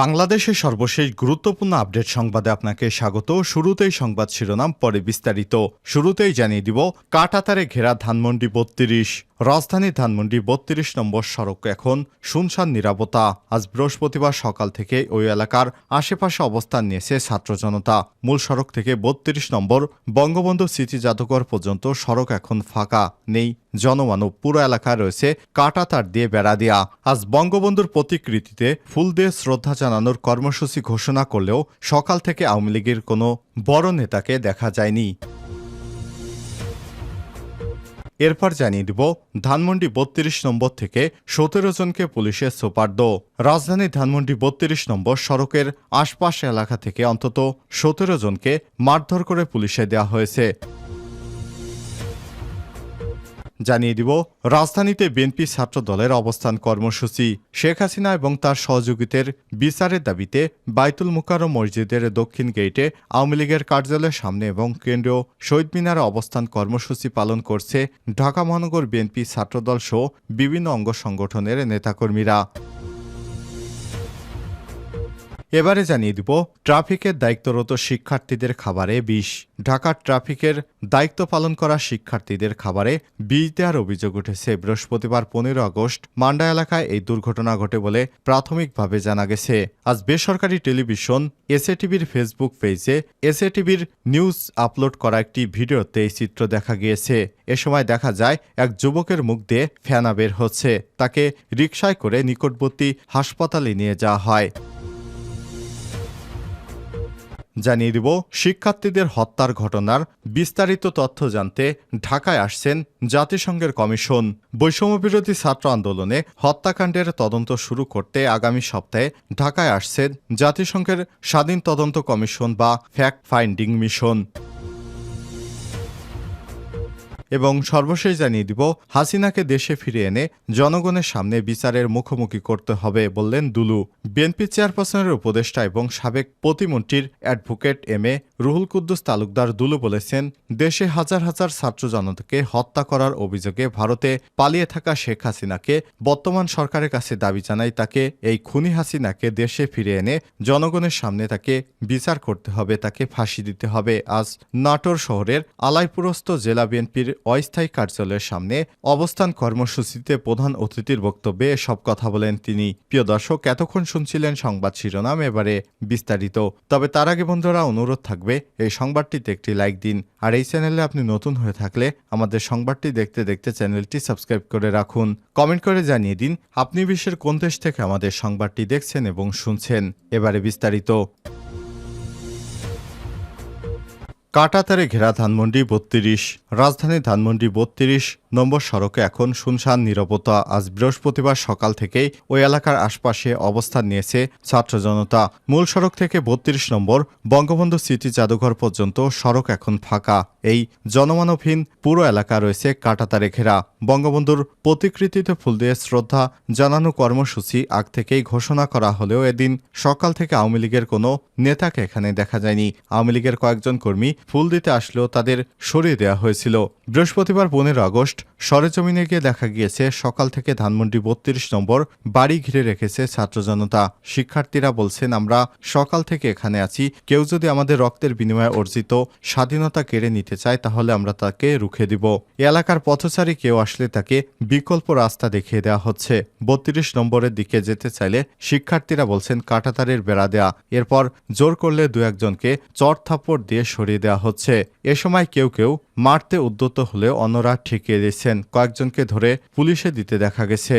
বাংলাদেশের সর্বশেষ গুরুত্বপূর্ণ আপডেট সংবাদে আপনাকে স্বাগত। শুরুতেই সংবাদ শিরোনাম, পরে বিস্তারিত। শুরুতেই জানিয়ে দিব, কাটাতারে ঘেরা ধানমন্ডি বত্রিশ, রাজধানী ধানমন্ডি বত্রিশ নম্বর সড়ক এখন শুনশান নিরাপত্তা। আজ বৃহস্পতিবার সকাল থেকে ওই এলাকার আশেপাশে অবস্থান নিয়েছে ছাত্র জনতা। মূল সড়ক থেকে বত্রিশ নম্বর বঙ্গবন্ধু স্মৃতি জাদুঘর পর্যন্ত সড়ক এখন ফাঁকা, নেই জনমানব পুরো এলাকায় রয়েছে কাটা তার দিয়ে বেড়া দেয়া। আজ বঙ্গবন্ধুর প্রতিকৃতিতে ফুল দিয়ে শ্রদ্ধা জানানোর কর্মসূচি ঘোষণা করলেও সকাল থেকে আওয়ামী লীগের কোনো বড় নেতাকে দেখা যায়নি। এরপর জানিয়ে দিব, ধানমন্ডি বত্রিশ নম্বর থেকে সতেরো জনকে পুলিশে সোপার্দ রাজধানী ধানমন্ডি বত্রিশ নম্বর সড়কের আশপাশ এলাকা থেকে অন্তত সতেরো জনকে মারধর করে পুলিশে দেওয়া হয়েছে। জানিয়ে দিব, রাজধানীতে বিএনপি ছাত্র দলের অবস্থান কর্মসূচি। শেখ হাসিনা এবং তার সহযোগীদের বিচারের দাবিতে বাইতুল মুকারো মসজিদের দক্ষিণ গেটে আওয়ামী লীগের কার্যালয়ের সামনে এবং কেন্দ্রীয় শহীদ মিনার অবস্থান কর্মসূচি পালন করছে ঢাকা মহানগর বিএনপি ছাত্রদল সহ বিভিন্ন অঙ্গ সংগঠনের নেতাকর্মীরা। এবারে জানিয়ে দিব, ট্রাফিকের দায়িত্বরত শিক্ষার্থীদের খাবারে বিষ। ঢাকার ট্রাফিকের দায়িত্ব পালন করা শিক্ষার্থীদের খাবারে বিষ দেওয়ার অভিযোগ উঠেছে। বৃহস্পতিবার পনেরো আগস্ট মান্ডা এলাকায় এই দুর্ঘটনা ঘটে বলে প্রাথমিকভাবে জানা গেছে। আজ বেসরকারি টেলিভিশন এসএটিভির ফেসবুক পেজে এসএটিভির নিউজ আপলোড করা একটি ভিডিওতে এই চিত্র দেখা গিয়েছে। এ সময় দেখা যায়, এক যুবকের মুখ দিয়ে ফেনা বের হচ্ছে। তাকে রিকশায় করে নিকটবর্তী হাসপাতালে নিয়ে যাওয়া হয়। জানিয়ে দিব, শিক্ষার্থীদের হত্যার ঘটনার বিস্তারিত তথ্য জানতে ঢাকায় আসছেন জাতিসংঘের কমিশন। বৈষম্যবিরোধী ছাত্র আন্দোলনে হত্যাকাণ্ডের তদন্ত শুরু করতে আগামী সপ্তাহে ঢাকায় আসছেন জাতিসংঘের স্বাধীন তদন্ত কমিশন বা ফ্যাক্ট ফাইন্ডিং মিশন। এবং সর্বশেষ জানিয়ে দিব, হাসিনাকে দেশে ফিরে এনে জনগণের সামনে বিচারের মুখোমুখি করতে হবে বললেন দুলু। বিএনপি চেয়ারপারসনের উপদেষ্টা এবং সাবেক প্রতিমন্ত্রীর advocate M A Ruhul Quddus Talukdar Dulu বলেছেন, দেশে হাজার হাজার ছাত্র জনতাকে হত্যা করার অভিযোগে ভারতে পালিয়ে থাকা শেখ হাসিনাকে বর্তমান সরকারের কাছে দাবি জানাই তাকে, এই খুনি হাসিনাকে দেশে ফিরে এনে জনগণের সামনে তাকে বিচার করতে হবে, তাকে ফাঁসি দিতে হবে। আজ নাটোর শহরের আলাইপুরস্থ জেলা বিএনপির অস্থায়ী কার্যালয়ের সামনে অবস্থান কর্মসূচিতে প্রধান অতিথির বক্তব্যে সব কথা বলেন তিনি। প্রিয় দর্শক, এতক্ষণ শুনছিলেন সংবাদ শিরোনাম, এবারে বিস্তারিত। তবে তার আগে বন্ধুরা, অনুরোধ থাকবে এই সংবাদটিতে একটি লাইক দিন। আর এই চ্যানেলে আপনি নতুন হয়ে থাকলে আমাদের সংবাদটি দেখতে দেখতে চ্যানেলটি সাবস্ক্রাইব করে রাখুন। কমেন্ট করে জানিয়ে দিন, আপনি বিশ্বের কোন দেশ থেকে আমাদের সংবাদটি দেখছেন এবং শুনছেন? এবারে বিস্তারিত। কাটাতারে ঘেরা ধানমন্ডি বত্রিশ, রাজধানী ধানমন্ডি বত্রিশ নম্বর সড়কে এখন শুনশান নিরাপত্তা আজ বৃহস্পতিবার সকাল থেকেই ওই এলাকার আশপাশে অবস্থান নিয়েছে ছাত্র জনতা। মূল সড়ক থেকে বত্রিশ নম্বর বঙ্গবন্ধু স্মৃতি জাদুঘর পর্যন্ত সড়ক এখন ফাঁকা। এই জনমানবহীন পুরো এলাকা রয়েছে কাটাতারে ঘেরা। বঙ্গবন্ধুর প্রতিকৃতিতে ফুল দিয়ে শ্রদ্ধা জানানো কর্মসূচি আগ থেকেই ঘোষণা করা হলেও এদিন সকাল থেকে আওয়ামী লীগের কোনো নেতাকে এখানে দেখা যায়নি। আওয়ামী লীগের কয়েকজন কর্মী ফুল দিতে আসলেও তাদের সরিয়ে দেওয়া হয়েছিল। বৃহস্পতিবার পনেরো আগস্ট সরেজমিনে গিয়ে দেখা গিয়েছে, সকাল থেকে ধানমন্ডি বত্রিশ নম্বর বাড়ি ঘিরে রেখেছে ছাত্র জনতা। শিক্ষার্থীরা বলছেন, আমরা সকাল থেকে এখানে আছি। কেউ যদি আমাদের রক্তের বিনিময়ে অর্জিত স্বাধীনতা কেড়ে নিতে চায়, তাহলে আমরা তাকে রুখে দিব। এলাকার পথচারী কেউ আসলে তাকে বিকল্প রাস্তা দেখিয়ে দেওয়া হচ্ছে। বত্রিশ নম্বরের দিকে যেতে চাইলে শিক্ষার্থীরা বলছেন, কাটাতারের বেড়া দেয়া। এরপর জোর করলে দু একজনকে চর থাপ্পড় দিয়ে সরিয়ে দেওয়া হচ্ছে। এ সময় কেউ কেউ মারতে উদ্যত হলে অন্যরা ঠেকিয়ে দিচ্ছেন কয়েকজনকে ধরে পুলিশে দিতে দেখা গেছে।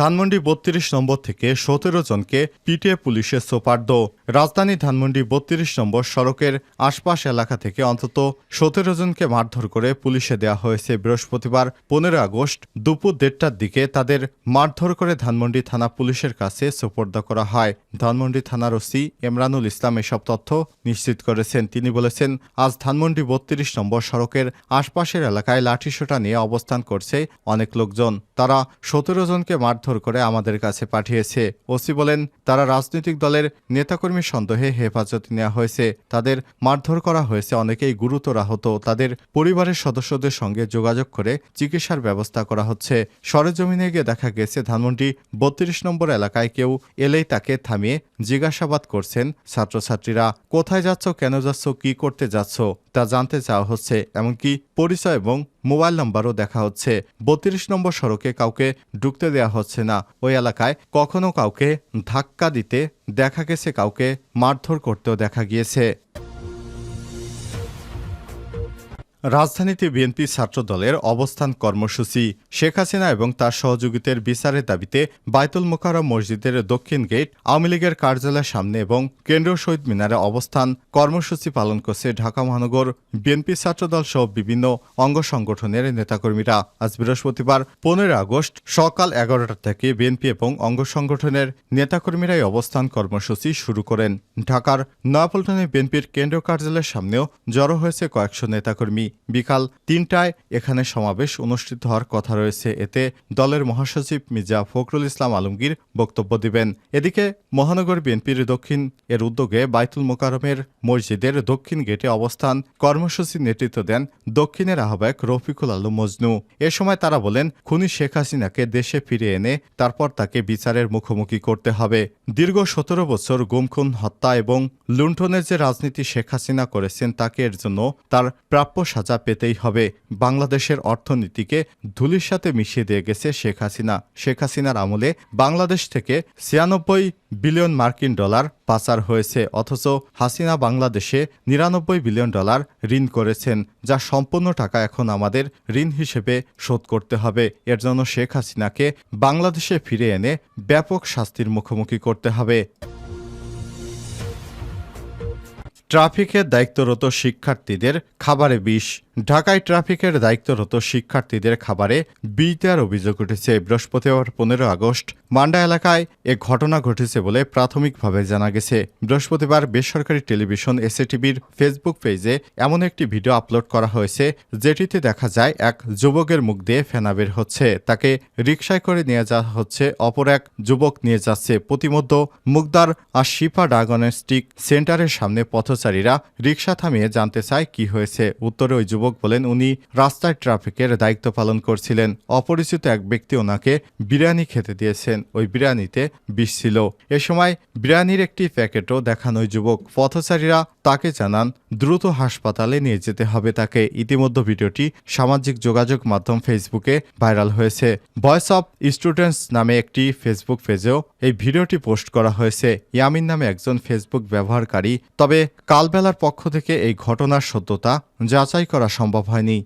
ধানমন্ডি বত্রিশ নম্বর থেকে সতেরো জনকে পিটিয়ে পুলিশে সোপার্দ। রাজধানী ধানমন্ডি বত্রিশ নম্বর সড়কের আশপাশ এলাকা থেকে অন্তত সতেরো জনকে মারধর করে পুলিশে দেওয়া হয়েছে বৃহস্পতিবার পনেরো আগস্ট দুপুর দেড়টার দিকে তাদের মারধর করে ধানমন্ডি থানা পুলিশের কাছে সোপর্দ করা হয়। ধানমন্ডি থানার ওসি এমরানুল ইসলাম এসব তথ্য নিশ্চিত করেছেন। তিনি বলেছেন, আজ ধানমন্ডি বত্রিশ নম্বর সড়কের আশপাশের এলাকায় লাঠিসোঁটা নিয়ে অবস্থান করছে অনেক লোকজন। তারা সতেরো জনকে মারধর মারধর করে আমাদের কাছে পাঠিয়েছে। ওসি বলেন, তারা রাজনৈতিক দলের নেতাকর্মী সন্দেহে হেফাজতে নেওয়া হয়েছে। তাদের মারধর করা হয়েছে অনেকেই গুরুতর আহত। তাদের পরিবারের সদস্যদের সঙ্গে যোগাযোগ করে চিকিৎসার ব্যবস্থা করা হচ্ছে। সরেজমিনে গিয়ে দেখা গেছে, ধানমন্ডি বত্রিশ নম্বর এলাকায় কেউ এলেই তাকে থামিয়ে জিজ্ঞাসাবাদ করছেন ছাত্রছাত্রীরা। কোথায় যাচ্ছ, কেন যাচ্ছ, কি করতে যাচ্ছ, তা জানতে চাওয়া হচ্ছে। এমনকি পরিচয় এবং মোবাইল নম্বরও দেখা হচ্ছে। বত্রিশ নম্বর সড়কে কাউকে ঢুকতে দেওয়া হচ্ছে না। ওই এলাকায় কখনো কাউকে ধাক্কা দিতে দেখা গেছে, কাউকে মারধর করতেও দেখা গিয়েছে। রাজধানীতে বিএনপি ছাত্র দলের অবস্থান কর্মসূচি। শেখ হাসিনা এবং তার সহযোগীদের বিচারের দাবিতে বাইতুল মোকাররম মসজিদের দক্ষিণ গেট, আওয়ামী লীগের কার্যালয়ের সামনে এবং কেন্দ্রীয় শহীদ মিনারে অবস্থান কর্মসূচি পালন করছে ঢাকা মহানগর। বিএনপি ছাত্রদল সহ বিভিন্ন অঙ্গ সংগঠনের নেতাকর্মীরা আজ বৃহস্পতিবার পনেরো আগস্ট সকাল এগারোটা থেকে বিএনপি এবং অঙ্গ সংগঠনের নেতাকর্মীরাই অবস্থান কর্মসূচি শুরু করেন। ঢাকার নয়াপল্টনে বিএনপির কেন্দ্রীয় কার্যালয়ের সামনেও জড়ো হয়েছে কয়েকশো নেতাকর্মী। বিকাল তিনটায় এখানে সমাবেশ অনুষ্ঠিত হওয়ার কথা রয়েছে। এতে দলের মহাসচিব মির্জা ফখরুল ইসলাম আলমগীর বক্তব্য দিবেন। এদিকে মহানগর বিএনপির দক্ষিণ এর উদ্যোগে বাইতুল মোকারমের মসজিদের দক্ষিণ গেটে অবস্থান কর্মসূচির নেতৃত্ব দেন দক্ষিণের আহ্বায়ক রফিকুল আলম মজনু। এ সময় তারা বলেন, খুনি শেখ হাসিনাকে দেশে ফিরে এনে তারপর তাকে বিচারের মুখোমুখি করতে হবে। দীর্ঘ সতেরো বছর গুমখুন হত্যা এবং লুণ্ঠনের যে রাজনীতি শেখ হাসিনা করেছেন তাকে এর জন্য তার প্রাপ্য পেতেই হবে। বাংলাদেশের অর্থনীতিকে ধুলির সাথে মিশিয়ে দিয়ে গেছে শেখ হাসিনা। শেখ হাসিনার আমলে বাংলাদেশ থেকে ছিয়ানব্বই বিলিয়ন মার্কিন ডলার পাচার হয়েছে। অথচ হাসিনা বাংলাদেশে নিরানব্বই বিলিয়ন ডলার ঋণ করেছেন, যা সম্পূর্ণ টাকা এখন আমাদের ঋণ হিসেবে শোধ করতে হবে। এর জন্য শেখ হাসিনাকে বাংলাদেশে ফিরে এনে ব্যাপক শাস্তির মুখোমুখি করতে হবে। ট্রাফিকের দায়িত্বরত শিক্ষার্থীদের খাবারে বিষ। ঢাকায় ট্রাফিকের দায়িত্বরত শিক্ষার্থীদের খাবারে বিষ দেওয়ার অভিযোগ উঠেছে। বৃহস্পতিবার পনেরো আগস্ট মান্ডা এলাকায় এ ঘটনা ঘটেছে বলে প্রাথমিকভাবে জানা গেছে। বৃহস্পতিবার বেসরকারি টেলিভিশন এসএটিভির ফেসবুক পেজে এমন একটি ভিডিও আপলোড করা হয়েছে, যেটিতে দেখা যায় এক যুবকের মুখ দিয়ে ফেনা বের হচ্ছে। তাকে রিকশায় করে নিয়ে যাওয়া হচ্ছে, অপর এক যুবক নিয়ে যাচ্ছে। প্রতিমধ্য মুগদার আর শিপা ডায়াগনস্টিক সেন্টারের সামনে পথচারীরা রিকশা থামিয়ে জানতে চায় কি হয়েছে। উত্তরে ওই যুবক বলেন, উনি রাস্তায় ট্রাফিকের দায়িত্ব পালন করছিলেন। অপরিচিত এক ব্যক্তি ওনাকে বিরিয়ানি খেতে দিয়েছেন। ওই বিরিয়ানিতে বিষ ছিল। এ সময় বিরিয়ানির একটি প্যাকেটও দেখান ওই যুবক। পথচারীরা তাকে জানান, দ্রুত হাসপাতালে নিয়ে যেতে হবে তাকে। ইতিমধ্যে ভিডিওটি সামাজিক যোগাযোগ মাধ্যম ফেসবুকে ভাইরাল হয়েছে। ভয়েস অব স্টুডেন্টস নামে একটি ফেসবুক পেজেও এই ভিডিওটি পোস্ট করা হয়েছে। ইয়ামিন নামে একজন ফেসবুক ব্যবহারকারী, তবে কালবেলার পক্ষ থেকে এই ঘটনার সত্যতা যাচাই করা সম্ভব হয়নি।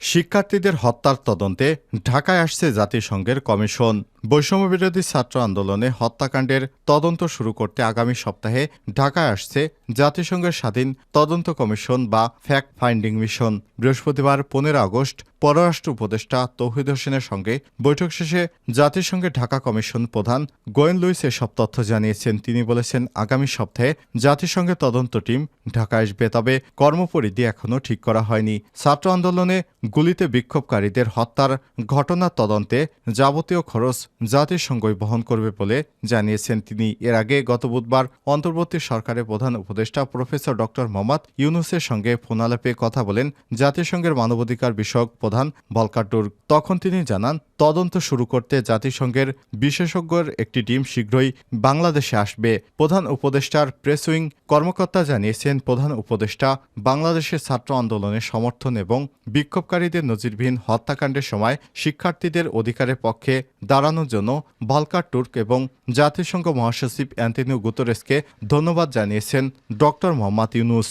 শিক্ষার্থীদের হত্যার তদন্তে ঢাকায় আসছে জাতিসংঘের কমিশন। বৈষম্যবিরোধী ছাত্র আন্দোলনে হত্যাকাণ্ডের তদন্ত শুরু করতে আগামী সপ্তাহে ঢাকায় আসছে জাতিসংঘের স্বাধীন তদন্ত কমিশন বা ফ্যাক্ট ফাইন্ডিং মিশন। বৃহস্পতিবার পনেরো আগস্ট পররাষ্ট্র উপদেষ্টা তৌহিদ হোসেনের সঙ্গে বৈঠক শেষে জাতিসংঘের ঢাকা কমিশন প্রধান গোয়েন লুইস এসব তথ্য জানিয়েছেন। তিনি বলেছেন, আগামী সপ্তাহে জাতিসংঘের তদন্ত টিম ঢাকা আসবে, তবে কর্মপরিধি এখনও ঠিক করা হয়নি। ছাত্র আন্দোলনে গুলিতে বিক্ষোভকারীদের হত্যার ঘটনার তদন্তে যাবতীয় খরচ জাতিসংঘই বহন করবে বলে জানিয়েছেন তিনি। এর আগে গত বুধবার অন্তর্বর্তী সরকারের প্রধান উপদেষ্টা প্রফেসর ড. মোহাম্মদ ইউনুসের সঙ্গে ফোনালাপে কথা বলেন জাতিসংঘের মানবাধিকার বিষয়ক প্রধান ভলকার টুর্ক তখন তিনি জানান, তদন্ত শুরু করতে জাতিসংঘের বিশেষজ্ঞের একটি টিম শীঘ্রই বাংলাদেশে আসবে। প্রধান উপদেষ্টার প্রেসুইং কর্মকর্তা জানিয়েছেন, প্রধান উপদেষ্টা বাংলাদেশের ছাত্র আন্দোলনের সমর্থন এবং বিক্ষোভকারীদের নজিরবিহীন হত্যাকাণ্ডের সময় শিক্ষার্থীদের অধিকারের পক্ষে দাঁড়ানোর জন্য বালকার টুর্ক এবং জাতিসংঘ মহাসচিব অ্যান্টনিও গুতরেসকে ধন্যবাদ জানিয়েছেন ড মোহাম্মদ ইউনুস।